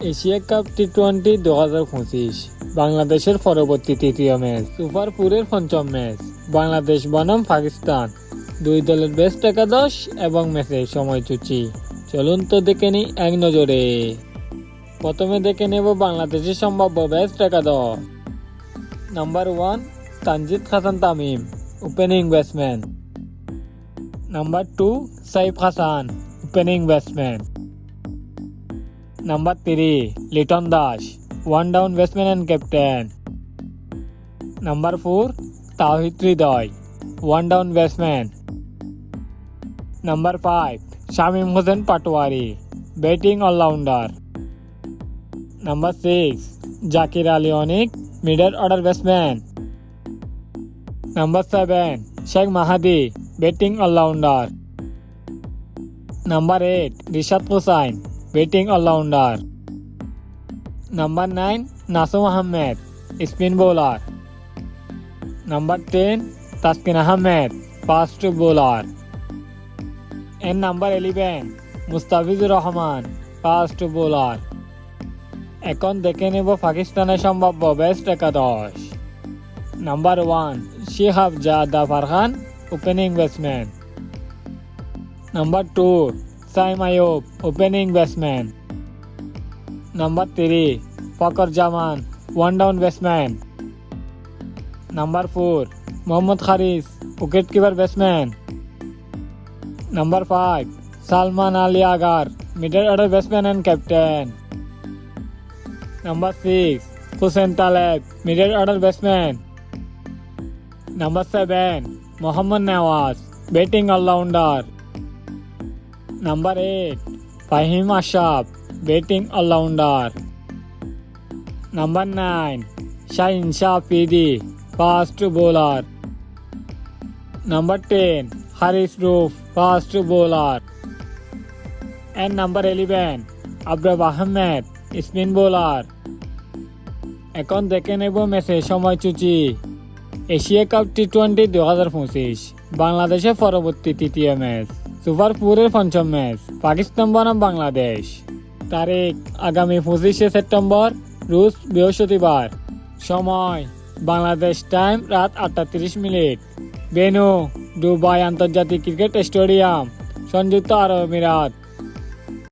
Asia cup T twenty দু হাজার পঁচিশ, বাংলাদেশের পরবর্তী তৃতীয় ম্যাচ সুপারপুরের পঞ্চম ম্যাচ, বাংলাদেশ বনাম পাকিস্তান। দুই দলের বেস্ট একাদশ এবং ম্যাচের সময়সূচি। চলুন তো দেখে নিই এক নজরে। প্রথমে দেখে নেব বাংলাদেশের সম্ভাব্য বেস্ট একাদশ। Number one Tanzid Hasan Tamim opening batsman number two Saif Hasan opening batsman number three Liton Das one down batsman and captain number four Towhid Hridoy one down batsman number five Shamim Hossain Patwari batting allrounder number six Jaker Ali Anik middle order batsman number seven Sheikh Mahedi batting allrounder number eight Rishad Hossain batting all-rounder. Number 9. Nasum Ahmed, spin bowler. Number 10. Taskin Ahmed, fast bowler. And number 11. Mustafizur Rahman, fast bowler. এখন দেখে নেব পাকিস্তানের সম্ভাব্য best একাদশ number one Sahibzada Farhan opening batsman number two Saim Ayub opening batsman number three Fakhar Zaman one down batsman number four Mohammad Haris wicket keeper batsman number five Salman Ali आगार middle order batsman and captain number six Hussain Talat middle order batsman number seven Mohammad Nawaz batting allrounder 8. Fahim Ashab, batting all-rounder. Number 9. Shahin Shah PD, fast bowler. Number 10. Haris Roof, fast bowler. And number 11. Abrab Ahmed, spin bowler. এখন দেখে নেব ম্যাচের সময়সূচি Asia cup T twenty দু হাজার পঁচিশ বাংলাদেশের পরবর্তী তৃতীয় ম্যাচ সুপারপুরের পঞ্চম ম্যাচ। পাকিস্তান বনাম বাংলাদেশ। তারিখ আগামী পঁচিশে সেপ্টেম্বর রুশ বৃহস্পতিবার। সময়, বাংলাদেশ টাইম রাত আটটা তিরিশ মিনিট। বেনু দুবাই আন্তর্জাতিক ক্রিকেট স্টেডিয়াম, সংযুক্ত আরব আমিরাত।